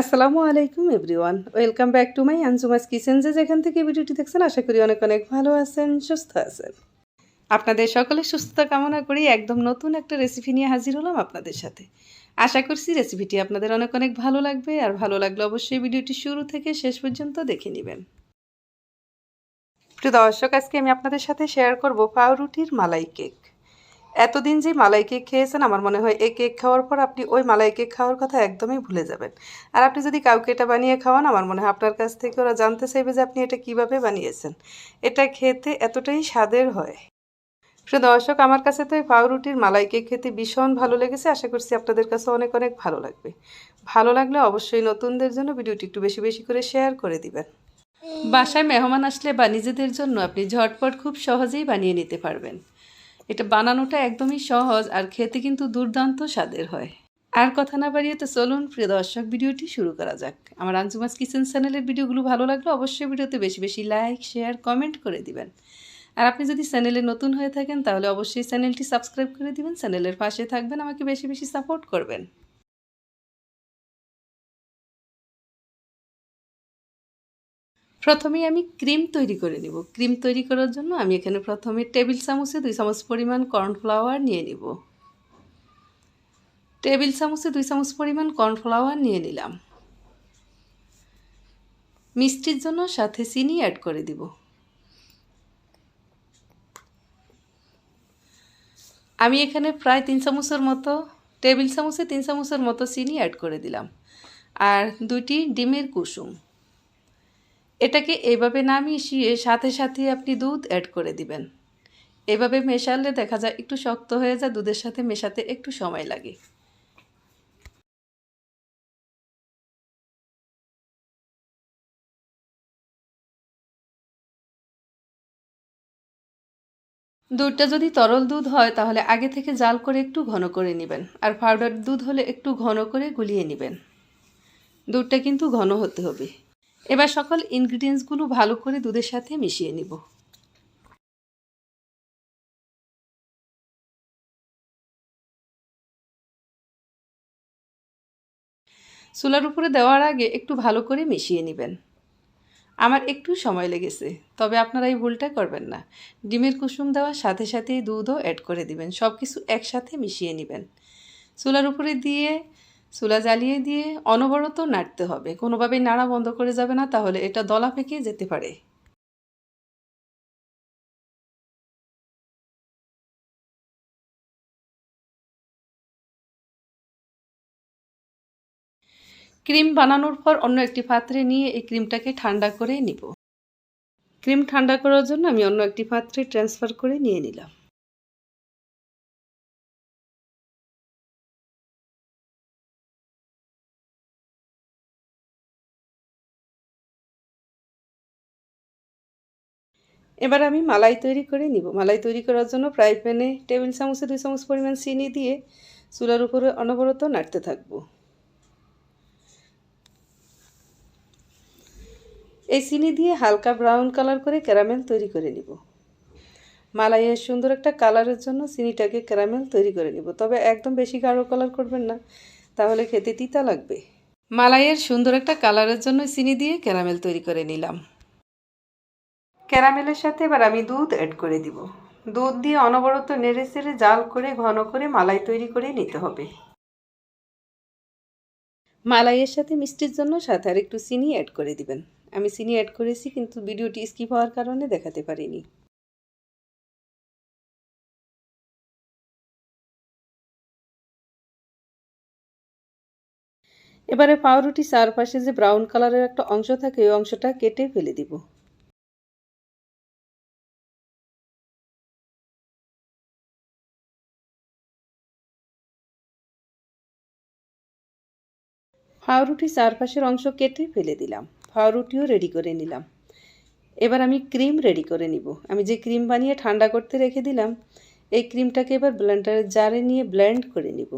আসসালামু আলাইকুম, everyone. Welcome back to my Anjuma's kitchen. যে যেখান থেকে ভিডিওটি দেখছেন, আশা করি অনেক অনেক ভালো আছেন, সুস্থ আছেন। আপনাদের সকলে সুস্থতা কামনা করি, একদম নতুন একটা রেসিপি নিয়ে হাজির হলাম আপনাদের সাথে। আশা করছি রেসিপিটি আপনাদের অনেক অনেক ভালো লাগবে, আর ভালো লাগলে অবশ্যই ভিডিওটি শুরু থেকে শেষ পর্যন্ত দেখে নেবেন। প্রিয় দর্শক, আজকে আমি আপনাদের সাথে শেয়ার করব পাউরুটির মালাই কেক এতদিন যে মালাই কেক খেয়েছেন, আমার মনে হয় এই কেক খাওয়ার পর আপনি ওই মালাই কেক খাওয়ার কথা একদমই ভুলে যাবেন। আর আপনি যদি কাউকে এটা বানিয়ে খাওয়ান, আমার মনে হয় আপনার কাছ থেকে ওরা জানতে চাইবে যে আপনি এটা কীভাবে বানিয়েছেন। এটা খেতে এতটাই স্বাদের হয়। প্রিয় দর্শক, আমার কাছে তো এই পাউরুটির মালাই কেক খেতে ভীষণ ভালো লেগেছে। আশা করছি আপনাদের কাছে অনেক অনেক ভালো লাগবে। ভালো লাগলে অবশ্যই নতুনদের জন্য ভিডিওটি একটু বেশি বেশি করে শেয়ার করে দিবেন। বাসায় মেহমান আসলে বা নিজেদের জন্য আপনি ঝটপট খুব সহজেই বানিয়ে নিতে পারবেন। এটা বানানোটা একদমই সহজ আর খেতে কিন্তু দুর্দান্ত স্বাদের হয়। আর কথা না বাড়িয়ে তো চলুন, প্রিয় দর্শক, ভিডিওটি শুরু করা যাক। আমার আঞ্জুমাস কিচেন চ্যানেলের ভিডিওগুলো ভালো লাগলে অবশ্যই ভিডিওতে বেশি বেশি লাইক, শেয়ার, কমেন্ট করে দিবেন। আর আপনি যদি চ্যানেলে নতুন হয়ে থাকেন, তাহলে অবশ্যই চ্যানেলটি সাবস্ক্রাইব করে দিবেন, চ্যানেলের পাশে থাকবেন, আমাকে বেশি বেশি সাপোর্ট করবেন। প্রথমেই আমি ক্রিম তৈরি করে নিব। ক্রিম তৈরি করার জন্য আমি এখানে প্রথমে টেবিল চামচে দুই চামচ পরিমাণ কর্নফ্লাওয়ার নিয়ে নিব। টেবিল চামচে দুই চামচ পরিমাণ কর্নফ্লাওয়ার নিয়ে নিলাম। মিষ্টির জন্য সাথে চিনি অ্যাড করে দিব। আমি এখানে প্রায় তিন চামচের মতো, টেবিল চামচে তিন চামচের মতো চিনি অ্যাড করে দিলাম। আর দুটি ডিমের কুসুম। এটাকে এইভাবে না মিশিয়ে সাথে সাথে আপনি দুধ অ্যাড করে দিবেন। এভাবে মেশালে দেখা যায় একটু শক্ত হয়ে যায়, দুধের সাথে মেশাতে একটু সময় লাগে। দুধটা যদি তরল দুধ হয়, তাহলে আগে থেকে জাল করে একটু ঘন করে নেবেন, আর পাউডার দুধ হলে একটু ঘন করে গুলিয়ে নেবেন। দুধটা কিন্তু ঘন হতে হবে। এবার সকল ইনগ্রিডিয়েন্টসগুলো ভালো করে দুধের সাথে মিশিয়ে নিব। চুলার উপরে দেওয়ার আগে একটু ভালো করে মিশিয়ে নেবেন। আমার একটু সময় লেগেছে, তবে আপনারা এই ভুলটা করবেন না। ডিমের কুসুম দেওয়ার সাথে সাথেই দুধও অ্যাড করে দিবেন সব কিছু একসাথে মিশিয়ে নেবেন। চুলার উপরে দিয়ে চুলা জ্বালিয়ে দিয়ে অনবরত নাড়তে হবে। কোনোভাবে নাড়া বন্ধ করে যাবে না, তাহলে এটা দলা পেকে যেতে পারে। ক্রিম বানানোর পর অন্য একটি পাত্রে নিয়ে এই ক্রিমটাকে ঠান্ডা করে নিব। ক্রিম ঠান্ডা করার জন্য আমি অন্য একটি পাত্রে ট্রান্সফার করে নিয়ে নিলাম। এবার আমি মালাই তৈরি করে নিব। মালাই তৈরি করার জন্য ফ্রাই প্যানে টেবিল চামচে দুই চামচ পরিমাণ চিনি দিয়ে চুলার উপরে অনবরত নাড়তে থাকব। এই চিনি দিয়ে হালকা ব্রাউন কালার করে ক্যারামেল তৈরি করে নিব। মালাইয়ের সুন্দর একটা কালারের জন্য চিনিটাকে ক্যারামেল তৈরি করে নিব। তবে একদম বেশি গাঢ় কালার করবেন না, তাহলে খেতে তিতা লাগবে। মালাইয়ের সুন্দর একটা কালারের জন্য চিনি দিয়ে ক্যারামেল তৈরি করে নিলাম। ক্যারামেলের সাথে এবার আমি দুধ অ্যাড করে দিব। দুধ দিয়ে অনবরত নেড়ে চেড়ে জাল করে, ঘন করে মালাই তৈরি করে নিতে হবে। মালাইয়ের সাথে মিষ্টির জন্য সাথে আর একটু চিনি অ্যাড করে দিবেন। আমি চিনি অ্যাড করেছি, কিন্তু ভিডিওটি স্কিপ হওয়ার কারণে দেখাতে পারিনি। এবারে পাউরুটি চারপাশে যে ব্রাউন কালারের একটা অংশ থাকে, ওই অংশটা কেটে ফেলে দিব। পাউরুটি চারপাশের অংশ কেটে ফেলে দিলাম। পাউরুটিও রেডি করে নিলাম। এবার আমি ক্রিম রেডি করে নিব। আমি যে ক্রিম বানিয়ে ঠান্ডা করতে রেখে দিলাম, এই ক্রিমটাকে এবার ব্লেন্ডারের জারে নিয়ে ব্লেন্ড করে নিব।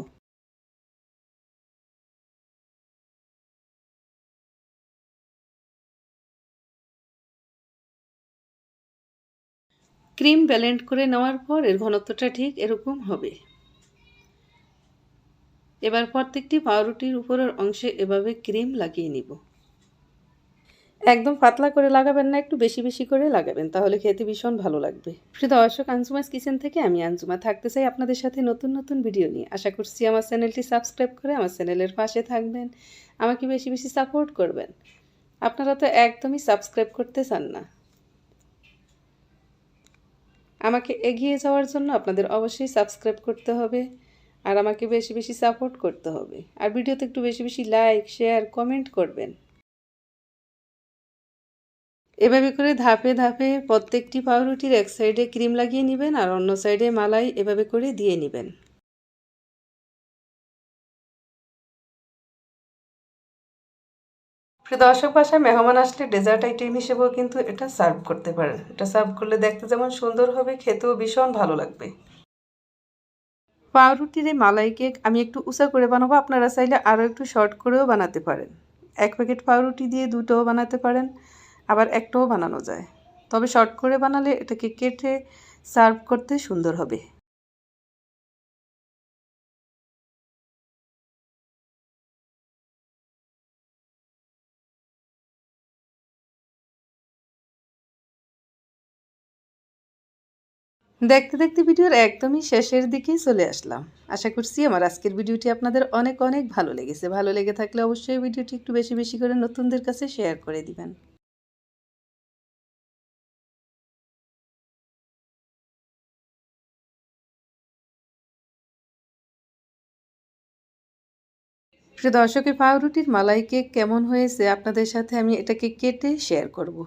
ক্রিম ব্লেন্ড করে নেওয়ার পর এর ঘনত্বটা ঠিক এরকম হবে। এবার প্রত্যেকটি পাউরুটির উপরের অংশে এভাবে ক্রিম লাগিয়ে নিব। একদম পাতলা করে লাগাবেন না, একটু বেশি বেশি করে লাগাবেন, তাহলে খেতে ভীষণ ভালো লাগবে। প্রিয় দর্শক আঞ্জুমাস কিচেন থেকে আমি আঞ্জুমা থাকতে চাই আপনাদের সাথে নতুন নতুন ভিডিও নিয়ে। আশা করছি আমার চ্যানেলটি সাবস্ক্রাইব করে আমার চ্যানেলের পাশে থাকবেন, আমাকে বেশি বেশি সাপোর্ট করবেন। আপনারা তো একদমই সাবস্ক্রাইব করতে চান না। আমাকে এগিয়ে যাওয়ার জন্য আপনাদের অবশ্যই সাবস্ক্রাইব করতে হবে। আর আমাকে বেশি বেশি সাপোর্ট করতে হবে। আর ভিডিওতে একটু বেশি বেশি লাইক শেয়ার কমেন্ট করবেন। এভাবে করে ধাপে ধাপে প্রত্যেকটি পাউরুটির এক সাইডে ক্রিম লাগিয়ে নেবেন আর অন্য সাইডে মালাই এভাবে করে দিয়ে নেবেন। প্রিয় দর্শক বাসায় মেহমান আসলে ডেজার্ট আইটেম হিসেবেও কিন্তু এটা সার্ভ করতে পারেন। এটা সার্ভ করলে দেখতে যেমন সুন্দর হবে, খেতেও ভীষণ ভালো লাগবে। পাউরুটির এই মালাই কেক আমি একটু উঁচা করে বানাবো, আপনারা চাইলে আরও একটু শর্ট করেও বানাতে পারেন। এক প্যাকেট পাউরুটি দিয়ে দুটোও বানাতে পারেন, আবার একটাও বানানো যায়। তবে শর্ট করে বানালে এটাকে কেটে সার্ভ করতে সুন্দর হবে। দেখতে দেখতে ভিডিওর একদমই শেষের দিকেই চলে আসলাম। আশা করছি আমার আজকের ভিডিওটি আপনাদের অনেক অনেক ভালো লেগেছে। ভালো লেগে থাকলে অবশ্যই ভিডিওটি একটু বেশি বেশি করে নতুনদের কাছে শেয়ার করে দিবেন। প্রিয় দর্শকের পাউরুটির মালাই কেক কেমন হয়েছে? আপনাদের সাথে আমি এটাকে কেটে শেয়ার করব।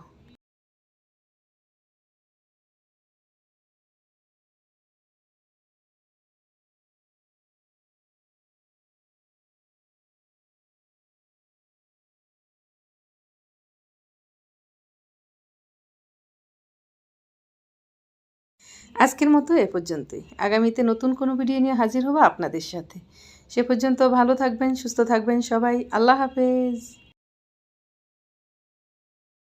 আজকের মতো এ পর্যন্তই। আগামীতে নতুন কোনো ভিডিও নিয়ে হাজির হব আপনাদের সাথে। সে পর্যন্ত ভালো থাকবেন, সুস্থ থাকবেন সবাই। আল্লাহ হাফেজ।